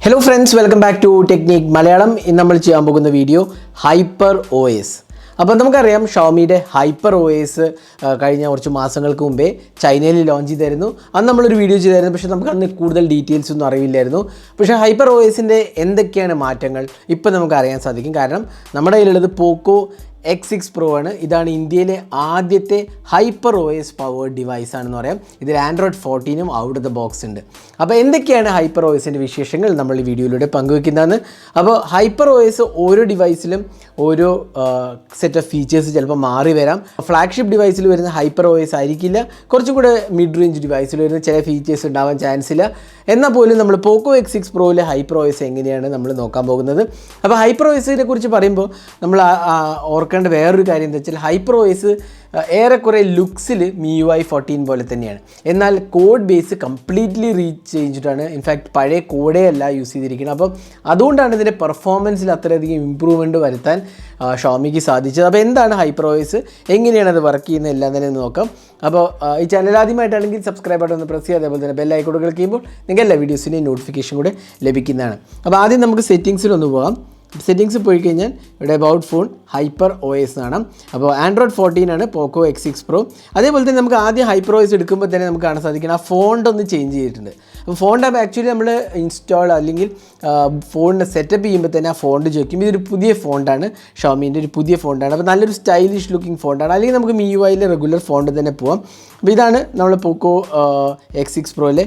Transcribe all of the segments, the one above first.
Hello friends welcome back to technique Malayalam ഇന്ന് നമ്മൾ ചെയ്യാൻ പോകുന്ന വീഡിയോ ഹൈപ്പർ ഒ എസ് അപ്പോൾ നമുക്കറിയാം ഷോമിയുടെ ഹൈപ്പർ ഒ എസ് കഴിഞ്ഞ കുറച്ച് മാസങ്ങൾക്ക് മുമ്പേ ചൈനയിൽ ലോഞ്ച് ചെയ്തായിരുന്നു അന്ന് നമ്മളൊരു വീഡിയോ ചെയ്തായിരുന്നു പക്ഷേ നമുക്ക് അന്ന് കൂടുതൽ ഡീറ്റെയിൽസ് ഒന്നും അറിയില്ലായിരുന്നു പക്ഷേ ഹൈപ്പർ ഒ എസിന്റെ എന്തൊക്കെയാണ് മാറ്റങ്ങൾ? ഇപ്പം നമുക്ക് അറിയാൻ സാധിക്കും. കാരണം നമ്മുടെ കയ്യിലുള്ളത് പോക്കോ എക്സ് സിക്സ് പ്രോ ആണ്. ഇതാണ് ഇന്ത്യയിലെ ആദ്യത്തെ ഹൈപ്പർ ഒ എസ് ഡിവൈസ് ആണെന്ന് പറയാം. ഇതിൽ ആൻഡ്രോയിഡ് ഫോർട്ടീനും ഔട്ട് ഓഫ് ദ ബോക്സ് ഉണ്ട്. അപ്പോൾ എന്തൊക്കെയാണ് ഹൈപ്പർ ഒ എസിന്റെ വിശേഷങ്ങൾ നമ്മൾ ഈ വീഡിയോയിലൂടെ പങ്കുവെക്കുന്നതാണ് അപ്പോൾ ഹൈപ്പർ ഒ എസ് ഓരോ ഡിവൈസിലും ഓരോ സെറ്റ് ഓഫ് ഫീച്ചേഴ്സ് ചിലപ്പോൾ മാറി വരാം. ഫ്ലാഗ്ഷിപ്പ് ഡിവൈസിൽ വരുന്ന ഹൈപ്പർ ഒ എസ് ആയിരിക്കില്ല. കുറച്ചും കൂടെ മിഡ് റേഞ്ച് ഡിവൈസിൽ വരുന്ന ചില ഫീച്ചേഴ്സ് ഉണ്ടാവാൻ ചാൻസ് ഇല്ല. എന്നാൽ പോലും നമ്മൾ പോക്കോ എക്സ് സിക്സ് പ്രോയിലെ ഹൈപ്പർ ഒ എസ് എങ്ങനെയാണ് നമ്മൾ നോക്കാൻ പോകുന്നത്? അപ്പോൾ ഹൈപ്പർ ഒ എസിനെ കുറിച്ച് പറയുമ്പോൾ നമ്മൾ ഓർക്കേണ്ട വേറൊരു കാര്യം എന്താ വെച്ചാൽ ഹൈപ്പർ വോയിസ് ഏറെക്കുറെ ലുക്സിൽ മി യു ഐ ഫോർട്ടീൻ പോലെ തന്നെയാണ്. എന്നാൽ കോഡ് ബേസ് കംപ്ലീറ്റ്ലി റീച്ച് ചെയ്തിട്ടാണ് ഇൻഫാക്റ്റ് പഴയ കോഡേ അല്ല യൂസ് ചെയ്തിരിക്കുന്നത്. അപ്പം അതുകൊണ്ടാണ് ഇതിന്റെ പെർഫോമൻസിൽ അത്രയധികം ഇമ്പ്രൂവ്മെന്റ് വരുത്താൻ ഷോമിക്ക് സാധിച്ചത്. അപ്പോൾ എന്താണ് ഹൈപ്പർ വോയിസ് എങ്ങനെയാണ് അത് വർക്ക് ചെയ്യുന്നത്? എല്ലാം തന്നെ നോക്കാം. അപ്പോൾ ഈ ചാനൽ ആദ്യമായിട്ടാണെങ്കിൽ സബ്സ്ക്രൈബ് ബട്ടൺ ഒന്ന് പ്രസ് ചെയ്യുക. അതേപോലെ തന്നെ ഐക്കോഡ് ക്ലിക്ക് ചെയ്യുമ്പോൾ നിങ്ങൾക്ക് എല്ലാ വീഡിയോസിന്റെയും നോട്ടിഫിക്കേഷൻ കൂടെ ലഭിക്കുന്നതാണ്. അപ്പോൾ ആദ്യം നമുക്ക് സെറ്റിങ്സിൽ ഒന്ന് പോകാം. സെറ്റിങ്സ് പോയി കഴിഞ്ഞാൽ ഇവിടെ about phone hyper O S ആണ്. അപ്പോൾ ആൻഡ്രോയിഡ് ഫോർട്ടീൻ ആണ് പോക്കോ എക്സ് സിക്സ് പ്രോ അതേപോലെ തന്നെ നമുക്ക് ആദ്യം ഹൈപ്പർ ഒ എസ് എടുക്കുമ്പോൾ തന്നെ നമുക്ക് കാണാൻ സാധിക്കണം. ആ ഫോണ്ട് ഒന്ന് ചേഞ്ച് ചെയ്തിട്ടുണ്ട്. അപ്പോൾ ഫോണ്ട് ആപ്പ് ആക്ച്വലി നമ്മൾ ഇൻസ്റ്റാൾ അല്ലെങ്കിൽ ഫോണിന് സെറ്റപ്പ് ചെയ്യുമ്പോൾ തന്നെ ആ ഫോണ്ട് ചോദിക്കും. ഇതൊരു പുതിയ ഫോണ്ടാണ് ഷോമീന്റെ ഒരു പുതിയ ഫോണ്ടാണ് അപ്പോൾ നല്ലൊരു സ്റ്റൈലിഷ് ലുക്കിംഗ് ഫോണ്ടാണ് അല്ലെങ്കിൽ നമുക്ക് മി യു ഐയിലെ റെഗുലർ ഫോണ്ട് തന്നെ പോവാം. അപ്പോൾ ഇതാണ് നമ്മൾ പോക്കോ എക്സ് സിക്സ് പ്രോയിലെ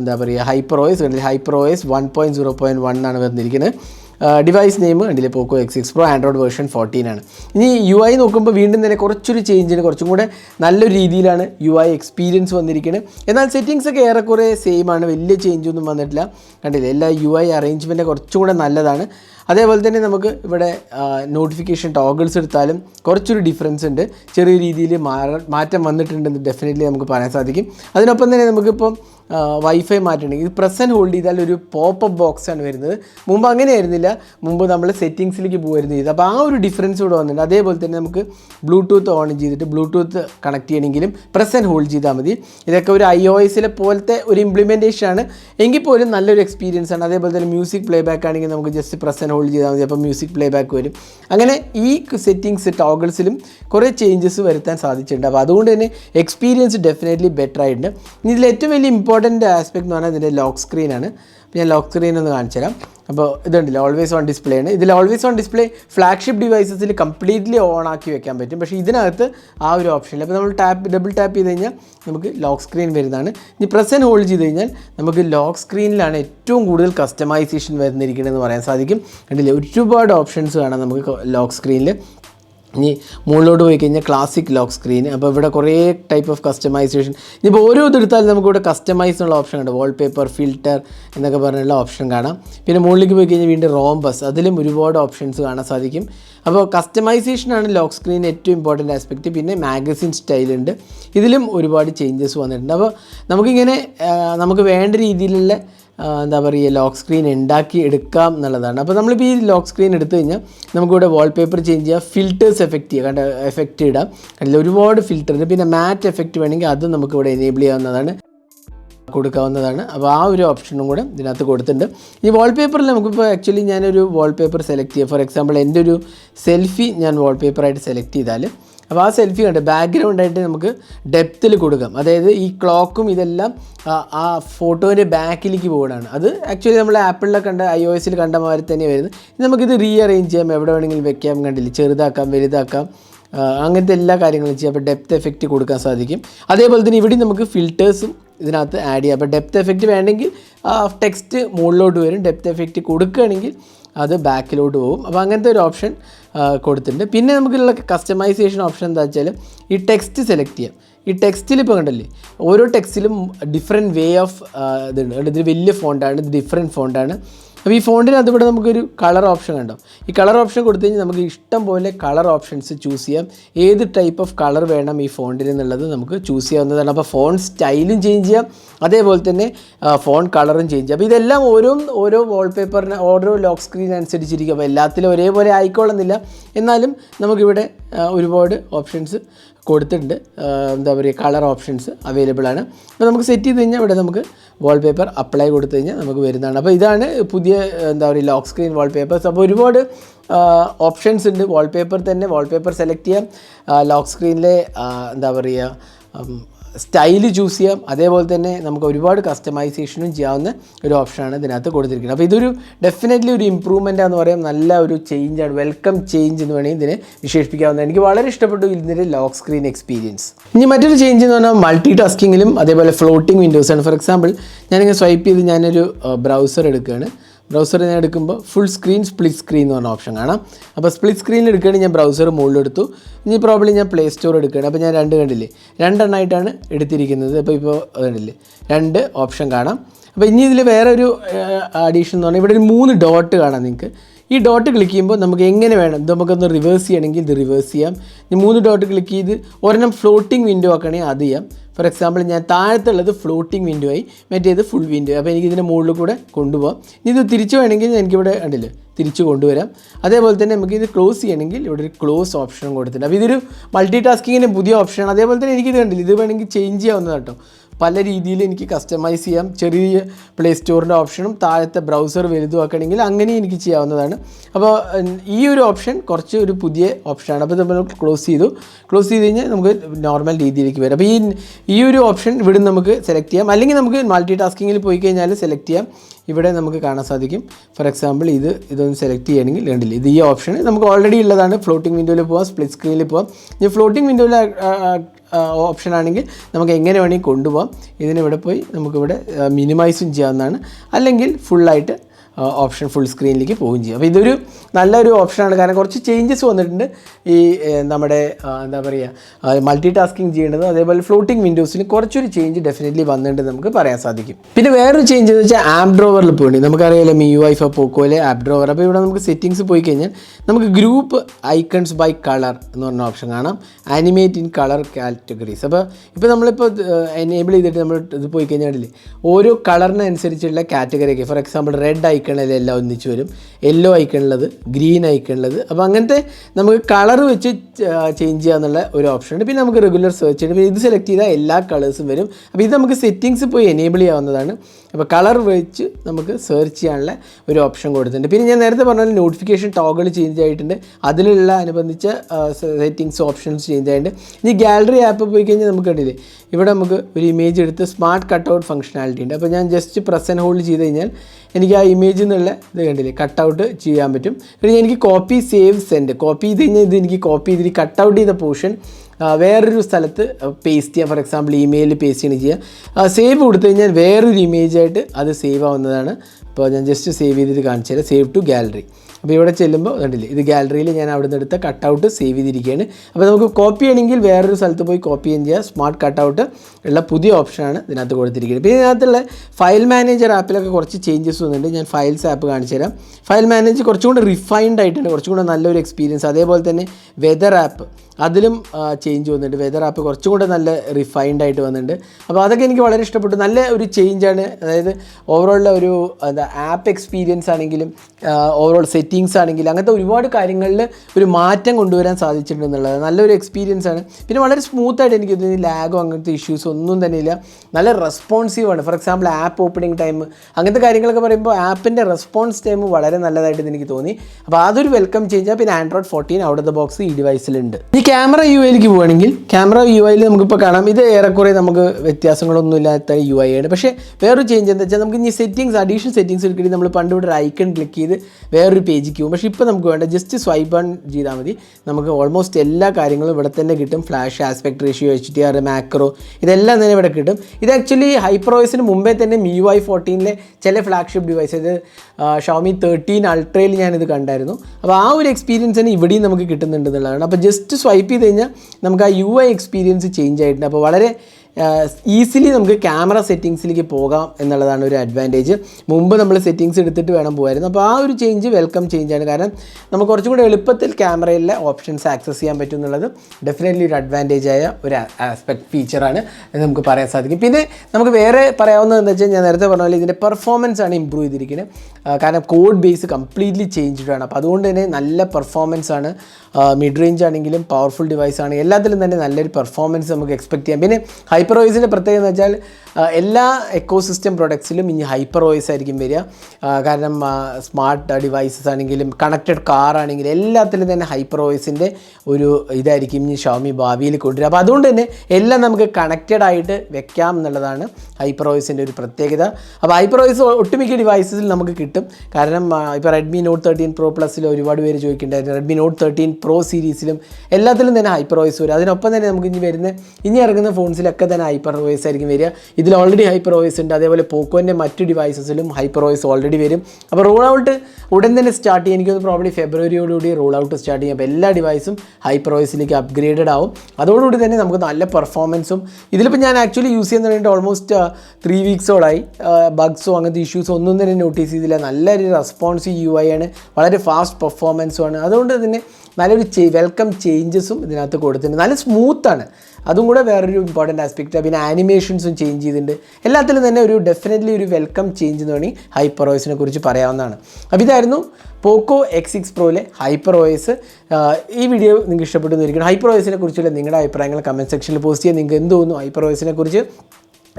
എന്താ പറയുക hyper O S hyper S one point zero point one ആണ് വന്നിരിക്കുന്നത്. ഡിവൈസ് നെയിം കണ്ടില്ലേ Poco X six pro Android version fourteen ആണ്. ഇനി യു ഐ നോക്കുമ്പോൾ വീണ്ടും തന്നെ കുറച്ചൊരു ചേഞ്ചിന് കുറച്ചും കൂടെ നല്ലൊരു രീതിയിലാണ് യു ഐ എക്സ്പീരിയൻസ് വന്നിരിക്കുന്നത് എന്നാൽ സെറ്റിങ്സ് ഒക്കെ ഏറെക്കുറെ സെയിം ആണ്. വലിയ ചേഞ്ചൊന്നും വന്നിട്ടില്ല. കണ്ടില്ലേ? എല്ലാ യു ഐ അറേഞ്ച്മെന്റ് കുറച്ചും കൂടെ നല്ലതാണ്. അതേപോലെ തന്നെ നമുക്ക് ഇവിടെ നോട്ടിഫിക്കേഷൻ ടോഗിൾസ് എടുത്താലും കുറച്ചൊരു ഡിഫറൻസ് ഉണ്ട്. ചെറിയ രീതിയിൽ മാറ മാറ്റം വന്നിട്ടുണ്ടെന്ന് ഡെഫിനറ്റ്ലി നമുക്ക് പറയാൻ സാധിക്കും. അതിനൊപ്പം തന്നെ നമുക്കിപ്പം വൈഫൈ മാറ്റണമെങ്കിൽ ഇത് പ്രസന്റ് ഹോൾഡ് ചെയ്താൽ ഒരു പോപ്പപ്പ് ബോക്സ് ആണ് വരുന്നത്. മുമ്പ് അങ്ങനെയായിരുന്നില്ല മുമ്പ് നമ്മൾ സെറ്റിങ്സിലേക്ക് പോകുമായിരുന്നു ചെയ്ത് അപ്പോൾ ആ ഒരു ഡിഫറൻസ് ഇവിടെ വന്നിട്ടുണ്ട്. അതേപോലെ തന്നെ നമുക്ക് ബ്ലൂടൂത്ത് ഓൺ ചെയ്തിട്ട് ബ്ലൂടൂത്ത് കണക്ട് ചെയ്യണമെങ്കിലും പ്രസന്റ് ഹോൾഡ് ചെയ്താൽ മതി. ഇതൊക്കെ ഒരു ഐ ഒ എസിലെ പോലത്തെ ഒരു ഇംപ്ലിമെന്റേഷൻ ആണ്. എങ്കിൽ പോലും നല്ലൊരു എക്സ്പീരിയൻസ് ആണ്. അതേപോലെ തന്നെ മ്യൂസിക് പ്ലേ ബാക്ക് ആണെങ്കിൽ നമുക്ക് ജസ്റ്റ് പ്രസന്റ് ഹോൾഡ് ചെയ്താൽ മതി അപ്പോൾ മ്യൂസിക് പ്ലേ ബാക്ക് വരും. അങ്ങനെ ഈ സെറ്റിങ്സ് ടോഗിൾസിലും കുറേ ചേഞ്ചസ് വരുത്താൻ സാധിച്ചിട്ടുണ്ട്. അപ്പോൾ അതുകൊണ്ട് തന്നെ എക്സ്പീരിയൻസ് ഡെഫിനറ്റ്ലി ബെറ്റർ ആയിട്ടുണ്ട്. ഇനി ഇതിൽ ഏറ്റവും വലിയ ഇമ്പോർട്ടന്റ് ആസ്പെക്ട് എന്ന് പറഞ്ഞാൽ ഇതിന്റെ ലോക്ക് സ്ക്രീനാണ് അപ്പോൾ ഞാൻ ലോക്ക് സ്ക്രീൻ ഒന്ന് കാണിച്ചു തരാം അപ്പോൾ ഇതുണ്ടല്ലോ ഓൾവേസ് ഓൺ ഡിസ്പ്ലേ ആണ്. ഇതിൽ ഓൾവേസ് ഓൺ ഡിസ്പ്ലേ ഫ്ലാഗ്ഷിപ്പ് ഡിവൈസസിൽ കംപ്ലീറ്റ്ലി ഓൺ ആക്കി വെക്കാൻ പറ്റും. പക്ഷേ ഇതിനകത്ത് ആ ഒരു ഓപ്ഷൻ ഇല്ല. അപ്പോൾ നമ്മൾ ടാപ്പ് ഡബിൾ ടാപ്പ് ചെയ്ത് കഴിഞ്ഞാൽ നമുക്ക് ലോക്ക് സ്ക്രീൻ വരുന്നതാണ്. ഇനി പ്രസന്റ് ഹോൾഡ് ചെയ്ത് കഴിഞ്ഞാൽ നമുക്ക് ലോക്ക് സ്ക്രീനിലാണ് ഏറ്റവും കൂടുതൽ കസ്റ്റമൈസേഷൻ വരുന്നിരിക്കുന്നതെന്ന് പറയാൻ സാധിക്കും. കണ്ടില്ലേ? ഒരുപാട് ഓപ്ഷൻസ് കാണാം നമുക്ക് ലോക്ക് സ്ക്രീനിൽ ഇനി മുകളിലോട്ട് പോയി കഴിഞ്ഞാൽ ക്ലാസിക് ലോക്ക് സ്ക്രീൻ അപ്പോൾ ഇവിടെ കുറേ ടൈപ്പ് ഓഫ് കസ്റ്റമൈസേഷൻ ഇനിയിപ്പോൾ ഓരോ ഇതെടുത്താലും നമുക്കിവിടെ കസ്റ്റമൈസ് എന്നുള്ള ഓപ്ഷൻ ഉണ്ട് വാൾപേപ്പർ ഫിൽറ്റർ എന്നൊക്കെ പറഞ്ഞുള്ള ഓപ്ഷൻ കാണാം. പിന്നെ മുകളിലേക്ക് പോയി കഴിഞ്ഞാൽ വീണ്ടും റോംബസ് അതിലും ഒരുപാട് ഓപ്ഷൻസ് കാണാൻ സാധിക്കും. അപ്പോൾ കസ്റ്റമൈസേഷനാണ് ലോക്ക് സ്ക്രീൻ ഏറ്റവും ഇമ്പോർട്ടന്റ് ആസ്പെക്റ്റ് പിന്നെ മാഗസിൻ സ്റ്റൈലുണ്ട് ഇതിലും ഒരുപാട് ചേഞ്ചസ് വന്നിട്ടുണ്ട്. അപ്പോൾ നമുക്കിങ്ങനെ നമുക്ക് വേണ്ട രീതിയിലുള്ള എന്താ പറയുക ലോക്ക് സ്ക്രീൻ ഉണ്ടാക്കി എടുക്കാം എന്നുള്ളതാണ്. അപ്പോൾ നമ്മളിപ്പോൾ ഈ ലോക്ക് സ്ക്രീൻ എടുത്തു കഴിഞ്ഞാൽ നമുക്കിവിടെ വാൾപേപ്പർ ചേഞ്ച് ചെയ്യാം ഫിൽറ്റേഴ്സ് എഫക്റ്റ് ചെയ്യാം കണ്ട എഫക്റ്റ് ഇടാം. അതിൽ ഒരുപാട് ഫിൽറ്റർ പിന്നെ മാറ്റ് എഫക്റ്റ് വേണമെങ്കിൽ അതും നമുക്കിവിടെ എനേബിൾ ചെയ്യാവുന്നതാണ് കൊടുക്കാവുന്നതാണ്. അപ്പോൾ ആ ഒരു ഓപ്ഷനും കൂടെ ഇതിനകത്ത് കൊടുത്തിട്ടുണ്ട്. ഈ വാൾപേപ്പറിൽ നമുക്കിപ്പോൾ ആക്ച്വലി ഞാനൊരു വാൾപേപ്പർ സെലക്ട് ചെയ്യുക ഫോർ എക്സാമ്പിൾ എന്റെ ഒരു സെൽഫി ഞാൻ വാൾപേപ്പറായിട്ട് സെലക്ട് ചെയ്താൽ അപ്പോൾ ആ സെൽഫി കണ്ട് ബാക്ക്ഗ്രൗണ്ട് ആയിട്ട് നമുക്ക് ഡെപ്തിൽ കൊടുക്കാം. അതായത് ഈ ക്ലോക്കും ഇതെല്ലാം ആ- ഫോട്ടോന്റെ ബാക്കിലേക്ക് പോകണമാണ് അത് ആക്ച്വലി നമ്മൾ ആപ്പിളിലെ കണ്ട ഐ ഒ എസിൽ കണ്ട മാതിരി തന്നെ വരുന്നത് നമുക്കിത് റീ അറേഞ്ച് ചെയ്യാം. എവിടെ വേണമെങ്കിലും വെക്കാം കണ്ടില്ല? ചെറുതാക്കാം വലുതാക്കാം. അങ്ങനത്തെ എല്ലാ കാര്യങ്ങളും ചെയ്യാം. അപ്പോൾ ഡെപ്ത് എഫക്റ്റ് കൊടുക്കാൻ സാധിക്കും. അതേപോലെ തന്നെ ഇവിടെ നമുക്ക് ഫിൽറ്റേഴ്സും ഇതിനകത്ത് ആഡ് ചെയ്യാം. അപ്പോൾ ഡെപ്ത് എഫക്റ്റ് വേണമെങ്കിൽ ടെക്സ്റ്റ് മുകളിലോട്ട് വരും. ഡെപ്ത് എഫക്റ്റ് കൊടുക്കുകയാണെങ്കിൽ അത് ബാക്കിലോട്ട് പോകും. അപ്പോൾ അങ്ങനത്തെ ഒരു ഓപ്ഷൻ കൊടുത്തിട്ടുണ്ട്. പിന്നെ നമുക്കുള്ള കസ്റ്റമൈസേഷൻ ഓപ്ഷൻ എന്താ വെച്ചാൽ ഈ ടെക്സ്റ്റ് സെലക്ട് ചെയ്യാം. ഈ ടെക്സ്റ്റിൽ ഇപ്പോൾ കണ്ടല്ലേ ഓരോ ടെക്സ്റ്റിലും ഡിഫറെന്റ് വേ ഓഫ് ഇതുണ്ട്? ഇത് വലിയ ഫോണ്ടാണ് ഇത് ഡിഫറെന്റ് ഫോണ്ടാണ് അപ്പോൾ ഈ ഫോണ്ടിനകത്ത് ഇവിടെ നമുക്കൊരു കളർ ഓപ്ഷൻ കണ്ടോ? ഈ കളർ ഓപ്ഷൻ കൊടുത്തു കഴിഞ്ഞാൽ നമുക്ക് ഇഷ്ടം പോലെ കളർ ഓപ്ഷൻസ് ചൂസ് ചെയ്യാം. ഏത് ടൈപ്പ് ഓഫ് കളർ വേണം ഈ ഫോണ്ടിന് എന്നുള്ളത് നമുക്ക് ചൂസ് ചെയ്യാവുന്നതാണ്. അപ്പോൾ ഫോൺ സ്റ്റൈലും ചേഞ്ച് ചെയ്യാം. അതേപോലെ തന്നെ ഫോൺ കളറും ചേഞ്ച് ചെയ്യാം. അപ്പോൾ ഇതെല്ലാം ഓരോ ഓരോ വാൾപേപ്പറിന് ഓരോ ലോക്ക് സ്ക്രീൻ അനുസരിച്ചിരിക്കും. അപ്പോൾ എല്ലാത്തിലും ഒരേപോലെ ആയിക്കോളുന്നില്ല. എന്നാലും നമുക്കിവിടെ ഒരുപാട് ഓപ്ഷൻസ് കൊടുത്തിട്ടുണ്ട്. എന്താ പറയുക കളർ ഓപ്ഷൻസ് അവൈലബിൾ ആണ്. അപ്പോൾ നമുക്ക് സെറ്റ് ചെയ്ത് കഴിഞ്ഞാൽ ഇവിടെ നമുക്ക് വാൾപേപ്പർ അപ്ലൈ കൊടുത്തു കഴിഞ്ഞാൽ നമുക്ക് വരുന്നതാണ്. അപ്പോൾ ഇതാണ് പുതിയ എന്താ പറയുക ലോക്ക് സ്ക്രീൻ വാൾപേപ്പേഴ്സ് അപ്പോൾ ഒരുപാട് ഓപ്ഷൻസ് ഉണ്ട്. വാൾപേപ്പർ തന്നെ വാൾപേപ്പർ സെലക്ട് ചെയ്യാം. ലോക്ക് സ്ക്രീനിലെ എന്താ പറയുക സ്റ്റൈൽ ചൂസ് ചെയ്യാം. അതേപോലെ തന്നെ നമുക്ക് ഒരുപാട് കസ്റ്റമൈസേഷനും ചെയ്യാവുന്ന ഒരു ഓപ്ഷനാണ് ഇതിനകത്ത് കൊടുത്തിരിക്കുന്നത്. അപ്പോൾ ഇതൊരു ഡെഫിനറ്റ്ലി ഒരു ഇമ്പ്രൂവ്മെന്റ് എന്ന് പറയാം. നല്ല ഒരു ചേഞ്ചാണ് വെൽക്കം ചേഞ്ച് എന്ന് വേണമെങ്കിൽ ഇതിനെ വിശേഷിപ്പിക്കാവുന്ന എനിക്ക് വളരെ ഇഷ്ടപ്പെട്ടു ഇതിന്റെ ലോക്ക് സ്ക്രീൻ എക്സ്പീരിയൻസ് ഇനി മറ്റൊരു ചേഞ്ച് എന്ന് പറഞ്ഞാൽ മൾട്ടി ടാസ്കിങ്ങിലും അതേപോലെ ഫ്ലോട്ടിംഗ് വിൻഡോസാണ് ഫോർ എക്സാമ്പിൾ ഞാനിങ്ങനെ സ്വൈപ്പ് ചെയ്ത് ഞാനൊരു ബ്രൗസർ എടുക്കുകയാണ്. ബ്രൗസർ ഞാൻ എടുക്കുമ്പോൾ ഫുൾ സ്ക്രീൻ സ്പ്ലിറ്റ് സ്ക്രീൻ എന്ന് പറഞ്ഞ ഓപ്ഷൻ കാണാം. അപ്പോൾ സ്പ്ലിറ്റ് സ്ക്രീനിൽ എടുക്കുകയാണെങ്കിൽ ഞാൻ ബ്രൗസർ മുകളിലെടുത്തു. ഇനി പ്രോബ്ലി ഞാൻ പ്ലേ സ്റ്റോർ എടുക്കുകയാണ്. അപ്പോൾ ഞാൻ രണ്ട് കണ്ടില്ലേ? രണ്ടെണ്ണമായിട്ടാണ് എടുത്തിരിക്കുന്നത്. അപ്പോൾ ഇപ്പോൾ കണ്ടില്ലേ? രണ്ട് ഓപ്ഷൻ കാണാം. അപ്പോൾ ഇനി ഇതിൽ വേറെ ഒരു അഡീഷൻ എന്ന് പറഞ്ഞാൽ ഇവിടെ ഒരു മൂന്ന് ഡോട്ട് കാണാം നിങ്ങൾക്ക് ഈ ഡോട്ട് ക്ലിക്ക് ചെയ്യുമ്പോൾ നമുക്ക് എങ്ങനെ വേണം? ഇത് നമുക്കൊന്ന് റിവേഴ്സ് ചെയ്യണമെങ്കിൽ ഇത് റിവേഴ്സ് ചെയ്യാം. മൂന്ന് ഡോട്ട് ക്ലിക്ക് ചെയ്ത് ഒരെണ്ണം ഫ്ലോട്ടിംഗ് വിൻഡോ ആക്കണമെങ്കിൽ അത് ചെയ്യാം. ഫോർ എക്സാമ്പിൾ ഞാൻ താഴത്തുള്ളത് ഫ്ലോട്ടിംഗ് വിൻഡോ ആയി മറ്റേത് ഫുൾ വിൻഡോ അപ്പോൾ എനിക്ക് ഇതിന്റെ മുകളിൽ കൂടെ കൊണ്ടുപോകാം ഇനി ഇത് തിരിച്ചു വേണമെങ്കിൽ എനിക്കിവിടെ ഉണ്ടല്ലോ തിരിച്ചു കൊണ്ടുവരാം. അതേപോലെ തന്നെ നമുക്ക് ഇത് ക്ലോസ് ചെയ്യണമെങ്കിൽ ഇവിടെ ഒരു ക്ലോസ് ഓപ്ഷനും കൊടുത്തിട്ടുണ്ട്. അപ്പോൾ ഇതൊരു മൾട്ടി ടാസ്കിങ്ങിന്റെ പുതിയ ഓപ്ഷനാണ് അതേപോലെ തന്നെ എനിക്കിത് കണ്ടില്ല ഇത് വേണമെങ്കിൽ ചേഞ്ച് ചെയ്യാവുന്നതാണ് കേട്ടോ. പല രീതിയിൽ എനിക്ക് കസ്റ്റമൈസ് ചെയ്യാം. ചെറിയ പ്ലേ സ്റ്റോറിന്റെ ഓപ്ഷനും താഴത്തെ ബ്രൗസർ വലുതുമാക്കണമെങ്കിൽ അങ്ങനെ എനിക്ക് ചെയ്യാവുന്നതാണ്. അപ്പോൾ ഈ ഒരു ഓപ്ഷൻ കുറച്ച് ഒരു പുതിയ ഓപ്ഷനാണ് അപ്പോൾ നമ്മൾ ക്ലോസ് ചെയ്തു. ക്ലോസ് ചെയ്ത് കഴിഞ്ഞാൽ നമുക്ക് നോർമൽ രീതിയിലേക്ക് വരും. അപ്പോൾ ഈ ഈ ഒരു ഓപ്ഷൻ ഇവിടെ നമുക്ക് സെലക്ട് ചെയ്യാം. അല്ലെങ്കിൽ നമുക്ക് മൾട്ടി ടാസ്കിങ്ങിൽ പോയി കഴിഞ്ഞാൽ സെലക്ട് ചെയ്യാം. ഇവിടെ നമുക്ക് കാണാൻ സാധിക്കും. ഫോർ എക്സാമ്പിൾ ഇത് ഇതൊന്ന് സെലക്ട് ചെയ്യണമെങ്കിൽ രണ്ടില്ല. ഇത് ഈ ഓപ്ഷൻ നമുക്ക് ഓൾറെഡി ഉള്ളതാണ്. ഫ്ലോട്ടിംഗ് വിൻഡോയിൽ പോവാം സ്പ്ലിറ്റ് സ്ക്രീനിൽ പോവാം. ഈ ഫ്ലോട്ടിംഗ് വിൻഡോയിൽ ഓപ്ഷൻ ആണെങ്കിൽ നമുക്ക് എങ്ങനെ വേണമെങ്കിൽ കൊണ്ടുപോകാം ഇതിനിവിടെ പോയി നമുക്കിവിടെ മിനിമൈസും ചെയ്യാവുന്നതാണ്. അല്ലെങ്കിൽ ഫുള്ളായിട്ട് ഓപ്ഷൻ ഫുൾ സ്ക്രീനിലേക്ക് പോവുകയും ചെയ്യും. അപ്പോൾ ഇതൊരു നല്ലൊരു ഓപ്ഷനാണ് കാരണം കുറച്ച് ചേഞ്ചസ് വന്നിട്ടുണ്ട്. ഈ നമ്മുടെ എന്താ പറയുക മൾട്ടി ടാസ്കിങ് ചെയ്യേണ്ടത് അതേപോലെ ഫ്ലോട്ടിംഗ് വിൻഡോസിന് കുറച്ചൊരു ചേഞ്ച് ഡെഫിനറ്റ്ലി വന്നിട്ടുണ്ട് നമുക്ക് പറയാൻ സാധിക്കും. പിന്നെ വേറൊരു ചേഞ്ച് എന്ന് വെച്ചാൽ ആപ്പ് ഡ്രോവറിൽ പോകേണ്ടി നമുക്കറിയാമല്ലോ മി യു പോക്കോലെ പോക്കോയിലെ ആപ്പ് ഡ്രോവർ അപ്പോൾ ഇവിടെ നമുക്ക് സെറ്റിങ്സ് പോയി കഴിഞ്ഞാൽ നമുക്ക് ഗ്രൂപ്പ് ഐക്കൺസ് ബൈ കളർ എന്ന് പറഞ്ഞ ഓപ്ഷൻ കാണാം. ആനിമേറ്റ് ഇൻ കളർ കാറ്റഗറീസ് അപ്പോൾ ഇപ്പോൾ നമ്മളിപ്പോൾ എനേബിൾ ചെയ്തിട്ട് നമ്മൾ ഇത് പോയി കഴിഞ്ഞാൽ ഓരോ കളറിനനുസരിച്ചുള്ള കാറ്റഗറിയൊക്കെ ഫോർ എക്സാമ്പിൾ റെഡ് ഐക്കണിൽ എല്ലാം ഒന്നിച്ച് വരും. യെല്ലോ ഐക്കണുള്ളത് ഗ്രീൻ ഐക്കണുള്ളത് അപ്പോൾ അങ്ങനത്തെ നമുക്ക് കളർ വെച്ച് ചേഞ്ച് ചെയ്യാമെന്നുള്ള ഒരു ഓപ്ഷൻ ഉണ്ട്. പിന്നെ നമുക്ക് റെഗുലർ സെർച്ച് ഉണ്ട് ഇത് സെലക്ട് ചെയ്താൽ എല്ലാ കളേഴ്സും വരും. അപ്പോൾ ഇത് നമുക്ക് സെറ്റിങ്സ് പോയി എനേബിൾ ചെയ്യാവുന്നതാണ്. അപ്പോൾ കളർ വെച്ച് നമുക്ക് സെർച്ച് ചെയ്യാനുള്ള ഒരു ഓപ്ഷൻ കൊടുത്തിട്ടുണ്ട്. പിന്നെ ഞാൻ നേരത്തെ പറഞ്ഞ നോട്ടിഫിക്കേഷൻ ടോഗിൾ ചേഞ്ച് ആയിട്ടുണ്ട്. അതിലുള്ള അനുബന്ധിച്ച സെറ്റിങ്സ് ഓപ്ഷൻസ് ചേഞ്ച് ആയിട്ടുണ്ട്. ഇനി ഗാലറി ആപ്പ് പോയി കഴിഞ്ഞാൽ നമുക്ക് കണ്ടില്ലേ ഇവിടെ നമുക്ക് ഒരു ഇമേജ് എടുത്ത് സ്മാർട്ട് കട്ടൗട്ട് ഫംഗ്ഷനാലിറ്റി ഉണ്ട്. അപ്പോൾ ഞാൻ ജസ്റ്റ് പ്രസ് ആൻഡ് ഹോൾഡ് ചെയ്ത് കഴിഞ്ഞാൽ എനിക്ക് ആ ഇമേജിൽ നിന്നുള്ള ഇത് കണ്ടില്ലേ കട്ടൗട്ട് ചെയ്യാൻ പറ്റും. പിന്നെ എനിക്ക് കോപ്പി സേവ് സെൻഡ് കോപ്പി ചെയ്ത് കഴിഞ്ഞാൽ ഇത് എനിക്ക് കോപ്പി ചെയ്തിട്ട് കട്ടൗട്ട് ചെയ്ത പോർഷൻ വേറൊരു സ്ഥലത്ത് പേസ്റ്റ് ചെയ്യാം ഫോർ എക്സാമ്പിൾ ഇമെയിലിൽ പേസ്റ്റ് ചെയ്യണം ചെയ്യുക സേവ് കൊടുത്തു കഴിഞ്ഞാൽ വേറൊരു ഇമേജായിട്ട് അത് സേവ് ആവുന്നതാണ്. അപ്പോൾ ഞാൻ ജസ്റ്റ് സേവ് ചെയ്തിട്ട് കാണിച്ചു തരാം. സേവ് ടു ഗാലറി അപ്പോൾ ഇവിടെ ചെല്ലുമ്പോൾ കണ്ടില്ലേ ഇത് ഗാലറിയിൽ ഞാൻ അവിടെ നിന്ന് എടുത്ത കട്ടൗട്ട് സേവ് ചെയ്തിരിക്കുകയാണ് അപ്പോൾ നമുക്ക് കോപ്പി ചെയ്യണമെങ്കിൽ വേറൊരു സ്ഥലത്ത് പോയി കോപ്പി ചെയ്യുക? സ്മാർട്ട് കട്ടൗട്ട് ഉള്ള പുതിയ ഓപ്ഷനാണ് ഇതിനകത്ത് കൊടുത്തിരിക്കുന്നത്. പിന്നെ ഇതിനകത്തുള്ള ഫയൽ മാനേജർ ആപ്പിലൊക്കെ കുറച്ച് ചേഞ്ചസ് വന്നിട്ടുണ്ട്. ഞാൻ ഫയൽസ് ആപ്പ് കാണിച്ചു തരാം. ഫയൽ മാനേജർ കുറച്ചും കൂടെ റിഫൈൻഡ് ആയിട്ടുണ്ട്. കുറച്ചും കൂടെ നല്ലൊരു എക്സ്പീരിയൻസ് അതേപോലെ തന്നെ വെതർ ആപ്പ് അതിലും ചേഞ്ച് വന്നിട്ടുണ്ട്. വെതർ ആപ്പ് കുറച്ചും കൂടെ നല്ല റിഫൈൻഡ് ആയിട്ട് വന്നിട്ടുണ്ട്. അപ്പോൾ അതൊക്കെ എനിക്ക് വളരെ ഇഷ്ടപ്പെട്ടു. നല്ല ഒരു ചേഞ്ചാണ് അതായത് ഓവറോളുള്ള ഒരു എന്താ ആപ്പ് എക്സ്പീരിയൻസ് ആണെങ്കിലും ഓവറോൾ സെറ്റിങ്സ് ആണെങ്കിൽ അങ്ങനത്തെ ഒരുപാട് കാര്യങ്ങളിൽ ഒരു മാറ്റം കൊണ്ടുവരാൻ സാധിച്ചിട്ടുണ്ട് എന്നുള്ളത്. നല്ലൊരു എക്സ്പീരിയൻസ് ആണ്. പിന്നെ വളരെ സ്മൂത്തായിട്ട് എനിക്ക് ഇതിന് ലാഗോ അങ്ങനത്തെ ഇഷ്യൂസ് ഒന്നും തന്നെ ഇല്ല. നല്ല റെസ്പോൺസീവ് ആണ്. For example app opening time അങ്ങനത്തെ കാര്യങ്ങളൊക്കെ പറയുമ്പോൾ ആപ്പിന്റെ റെസ്പോൺസ് ടൈം വളരെ നല്ലതായിട്ട് എനിക്ക് തോന്നി. അപ്പോൾ അതൊരു വെൽക്കം ചേഞ്ചാണ് പിന്നെ Android fourteen out of the box ഈ ഡിവൈസിലുണ്ട് ഈ ക്യാമറ യു ഐയിലേക്ക് പോവുകയാണെങ്കിൽ ക്യാമറ യു ഐയിൽ നമുക്കിപ്പോൾ കാണാം. ഇത് ഏറെക്കുറെ നമുക്ക് വ്യത്യാസങ്ങളൊന്നും ഇല്ലാത്ത യു ഐ ആണ് പക്ഷേ വേറൊരു ചേഞ്ച് എന്താ വെച്ചാൽ നമുക്ക് ഇനി സെറ്റിങ്സ് അഡീഷണൽ സെറ്റിങ്സ് എടുക്കണമെങ്കിൽ നമ്മൾ പണ്ട് ഇവിടെ ഒരു ഐക്കൺ ക്ലിക്ക് ചെയ്ത് വേറൊരു പേജിലേക്ക് പോകും. പക്ഷേ ഇപ്പോൾ നമുക്ക് വേണ്ട. ജസ്റ്റ് സ്വൈപ്പ് ഓൺ ചെയ്താൽ മതി. നമുക്ക് ഓൾമോസ്റ്റ് എല്ലാ കാര്യങ്ങളും ഇവിടെ തന്നെ കിട്ടും. Flash aspect ratio H T R macro ഇതെല്ലാം തന്നെ ഇവിടെ കിട്ടും. ഇത് ആക്ച്വലി ഹൈപ്രോയ്സിന് മുമ്പേ തന്നെ മി യു ഐ ഫോർട്ടീനിലെ ചില ഫ്ലാഗ്ഷിപ്പ് ഡിവൈസ് ഇത് ഷോമി തേർട്ടീൻ അൾട്രയിൽ ഞാനിത് കണ്ടായിരുന്നു. അപ്പോൾ ആ ഒരു എക്സ്പീരിയൻസ് തന്നെ ഇവിടെയും നമുക്ക് കിട്ടുന്നുണ്ടെന്നുള്ളതാണ് അപ്പോൾ ജസ്റ്റ് സ്വൈപ്പ് ചെയ്ത് കഴിഞ്ഞാൽ നമുക്ക് ആ യു ഐ എക്സ്പീരിയൻസ് ചേഞ്ച് ആയിട്ടുണ്ട്. അപ്പോൾ വളരെ ഈസിലി നമുക്ക് ക്യാമറ സെറ്റിങ്സിലേക്ക് പോകാം എന്നുള്ളതാണ് ഒരു അഡ്വാന്റേജ് മുമ്പ് നമ്മൾ സെറ്റിങ്സ് എടുത്തിട്ട് വേണം പോകുമായിരുന്നു അപ്പോൾ ആ ഒരു ചേഞ്ച് വെൽക്കം ചേഞ്ചാണ് കാരണം നമുക്ക് കുറച്ചും കൂടി എളുപ്പത്തിൽ ക്യാമറയിലെ ഓപ്ഷൻസ് ആക്സസ് ചെയ്യാൻ പറ്റും എന്നുള്ളത് ഡെഫിനറ്റ്ലി ഒരു അഡ്വാന്റേജ് ആയ ഒരു ആസ്പെക്ട് ഫീച്ചറാണ് എന്ന് നമുക്ക് പറയാൻ സാധിക്കും. പിന്നെ നമുക്ക് വേറെ പറയാവുന്നത് എന്താ വെച്ചാൽ ഞാൻ നേരത്തെ പറഞ്ഞ പോലെ ഇതിന്റെ പെർഫോമൻസ് ആണ് ഇമ്പ്രൂവ് ചെയ്തിരിക്കുന്നത് കാരണം കോഡ് ബേസ് കംപ്ലീറ്റ്ലി ചേഞ്ച് ആണ്. അപ്പോൾ അതുകൊണ്ട് തന്നെ നല്ല പെർഫോമൻസ് ആണ്. മിഡ് റേഞ്ച് ആണെങ്കിലും പവർഫുൾ ഡിവൈസ് ആണ്. എല്ലാത്തിലും തന്നെ നല്ലൊരു പെർഫോമൻസ് നമുക്ക് എക്സ്പെക്ട് ചെയ്യാം. പിന്നെ ഹൈപ്പർ ഓയിസിന്റെ പ്രത്യേകത എന്ന് വെച്ചാൽ എല്ലാ എല്ലാ എക്കോസിസ്റ്റം പ്രൊഡക്ട്സിലും ഇനി ഹൈപ്പർ ഓയിസ് ആയിരിക്കും വരിക. കാരണം സ്മാർട്ട് ഡിവൈസസ് ആണെങ്കിലും കണക്റ്റഡ് കാർ ആണെങ്കിലും എല്ലാത്തിലും തന്നെ ഹൈപ്പർ ഓയിസിന്റെ ഒരു ഇതായിരിക്കും ഇനി ഷോമി ഭാവിയിൽ കൊണ്ടുവരിക. അപ്പോൾ അതുകൊണ്ട് തന്നെ എല്ലാം നമുക്ക് കണക്റ്റഡ് ആയിട്ട് വെക്കാം എന്നുള്ളതാണ് ഹൈപ്പർ ഓയിസിന്റെ ഒരു പ്രത്യേകത. അപ്പോൾ ഹൈപ്പർ ഓയിസ് ഒട്ടുമിക്ക ഡിവൈസസിൽ നമുക്ക് കിട്ടും. കാരണം ഇപ്പോൾ റെഡ്മി നോട്ട് തേർട്ടീൻ പ്രോ പ്ലസ്സിൽ ഒരുപാട് പേര് ചോദിക്കുന്നുണ്ടായിരുന്നു റെഡ്മി നോട്ട് തേർട്ടീൻ പ്രോ സീരീസിലും എല്ലാത്തിലും തന്നെ ഹൈപ്പർ ഓയിസ് വരും. അതിനൊപ്പം തന്നെ നമുക്ക് ഇനി വരുന്ന ഇനി ഇറങ്ങുന്ന ഫോൺസിലൊക്കെ തന്നെ ഹൈപ്പർ ഓയിസ് ആയിരിക്കും വരിക. ഇതിൽ ഓൾറെഡി ഹൈപ്പർ ഓയിസ് ഉണ്ട്. അതേപോലെ പോക്കോന്റെ മറ്റു ഡിവൈസസിലും ഹൈപ്പർ ഓയിസ് ഓൾറെഡി വരും. അപ്പോൾ റോൾ ഔട്ട് ഉടൻ തന്നെ സ്റ്റാർട്ട് ചെയ്യും. എനിക്കൊന്ന് പ്രോബ്ലി ഫെബ്രുവരിയോടുകൂടി റോൾ ഔട്ട് സ്റ്റാർട്ട് ചെയ്യും. അപ്പോൾ എല്ലാ ഡിവൈസും ഹൈപ്പർ ഓയിസിലേക്ക് അപ്ഗ്രേഡഡ് ആവും. അതോടുകൂടി തന്നെ നമുക്ക് നല്ല പെർഫോമൻസും ഇതിലിപ്പോൾ ഞാൻ ആക്ച്വലി യൂസ് ചെയ്യുന്ന വേണ്ടി ഓൾമോസ്റ്റ് ത്രീ വീക്സോളായി ബഗ്സോ അങ്ങനത്തെ ഇഷ്യൂസോ ഒന്നും തന്നെ നോട്ടീസ് ചെയ്തില്ല. നല്ലൊരു റെസ്പോൺസ് യു ഐ ആണ്. വളരെ ഫാസ്റ്റ് പെർഫോമൻസും ആണ്. അതുകൊണ്ട് തന്നെ നല്ലൊരു വെൽക്കം ചേഞ്ചസും ഇതിനകത്ത് കൊടുത്തിട്ടുണ്ട്. നല്ല സ്മൂത്താണ് അതും കൂടെ വേറൊരു ഇമ്പോർട്ടന്റ് ആസ്പെക്റ്റ് പിന്നെ ആനിമേഷൻസും ചേഞ്ച് ചെയ്തിട്ടുണ്ട്. എല്ലാത്തിലും തന്നെ ഒരു ഡെഫിനറ്റ്ലി ഒരു വെൽക്കം ചേഞ്ച് എന്ന് വേണമെങ്കിൽ ഹൈപ്പർ ഓയസിനെ കുറിച്ച് പറയാവുന്നതാണ്. അപ്പോൾ ഇതായിരുന്നു പോക്കോ എക്സ് സിക്സ് പ്രോയിലെ ഹൈപ്പർ ഓയസ് ഈ വീഡിയോ നിങ്ങൾക്ക് ഇഷ്ടപ്പെട്ടു എന്നിരിക്കണം ഹൈപ്പർ ഓയസിനെ കുറിച്ചുള്ള നിങ്ങളുടെ അഭിപ്രായങ്ങൾ കമന്റ് സെക്ഷനിൽ പോസ്റ്റ് ചെയ്യാൻ നിങ്ങൾക്ക് എന്ത് തോന്നുന്നു ഹൈപ്പർ ഓയസിനെ കുറിച്ച്?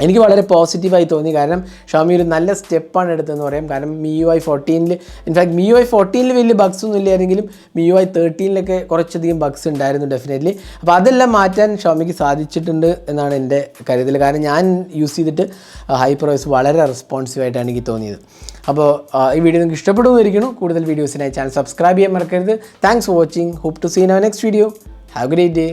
എനിക്ക് വളരെ പോസിറ്റീവായി തോന്നി. കാരണം ഷോമി ഒരു നല്ല സ്റ്റെപ്പാണ് എടുത്തതെന്ന് പറയാം. കാരണം Mi U I ഫോർട്ടീനിൽ in fact Mi U I ഫോർട്ടീനിൽ വലിയ ബഗ്സ് ഒന്നും ഇല്ലായിരുന്നെങ്കിലും മി യു ഐ തേർട്ടീനിലൊക്കെ കുറച്ചധികം ബഗ്സ് ഉണ്ടായിരുന്നു ഡെഫിനറ്റ്ലി അപ്പോൾ അതെല്ലാം മാറ്റാൻ ഷോമിക്ക് സാധിച്ചിട്ടുണ്ട് എന്നാണ് എന്റെ കരുതൽ. കാരണം ഞാൻ യൂസ് ചെയ്തിട്ട് ഹൈ പ്രൈസ് വളരെ റെസ്പോൺസീവായിട്ടാണ് എനിക്ക് തോന്നിയത്. അപ്പോൾ ഈ വീഡിയോ നിങ്ങൾക്ക് ഇഷ്ടപ്പെടുമെന്നിരിക്കുന്നു കൂടുതൽ വീഡിയോസിനായി ചാനൽ സബ്സ്ക്രൈബ് ചെയ്യാൻ മറക്കരുത്. Thanks for watching hope to see in our next video have great day